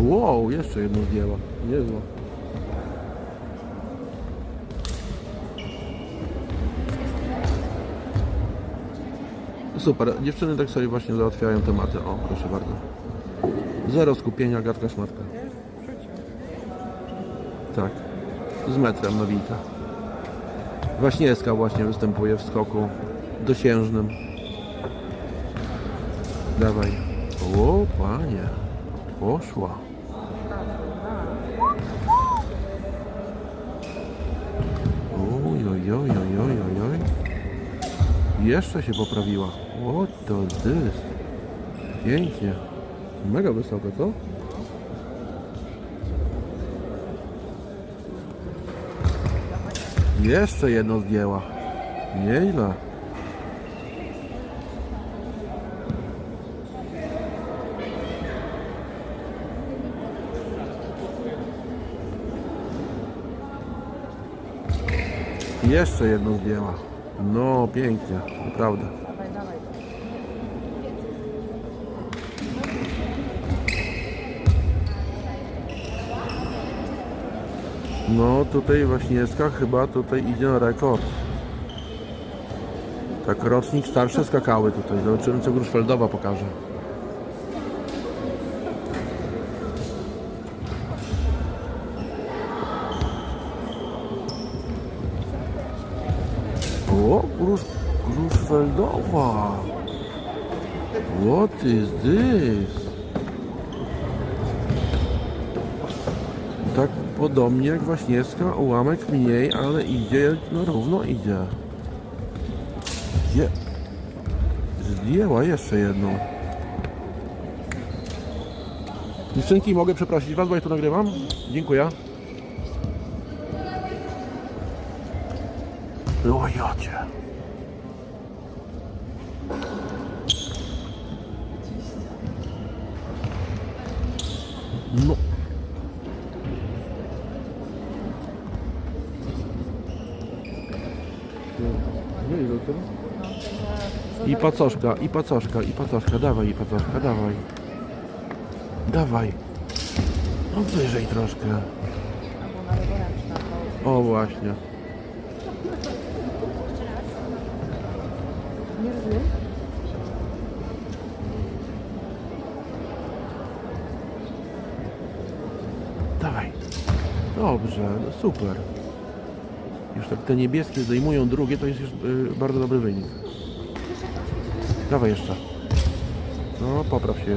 Wow, jeszcze jedno zdjęła. Niezła. Super, dziewczyny tak sobie właśnie załatwiają tematy. O, proszę bardzo. Zero skupienia, gadka szmatka. Tak, z metrem nowinka. Waśniewska właśnie występuje w skoku dosiężnym. Dawaj. O, panie. Poszła. Jeszcze się poprawiła. O, to this. Pięknie. Mega wysoko, co? Jeszcze jedno zdjęła. Nieźle. Jeszcze jedno zdjęła. No, pięknie, naprawdę. No, tutaj Waśniewska chyba tutaj idzie na rekord. Tak, rocznik starsze skakały tutaj. Zobaczymy, co Gruszfeldowa pokaże. O, Grusz, Gruszfeldowa. What is this? Tak podobnie jak Waśniewska, ułamek mniej, ale idzie, no równo idzie. Je... Zdjęła jeszcze jedną. Dziewczynki, mogę przeprosić Was, bo ja tu nagrywam? Dziękuję. O jocie. No. I pacoszka, i pacoszka, i pacoszka, dawaj, i pacoszka, dawaj. Dawaj. No wyżej troszkę. O właśnie. Nie rozumiem? Dawaj. Dobrze, no super. Już tak te niebieskie zdejmują drugie, to jest już y, bardzo dobry wynik. Dawaj jeszcze. No, popraw się jeszcze.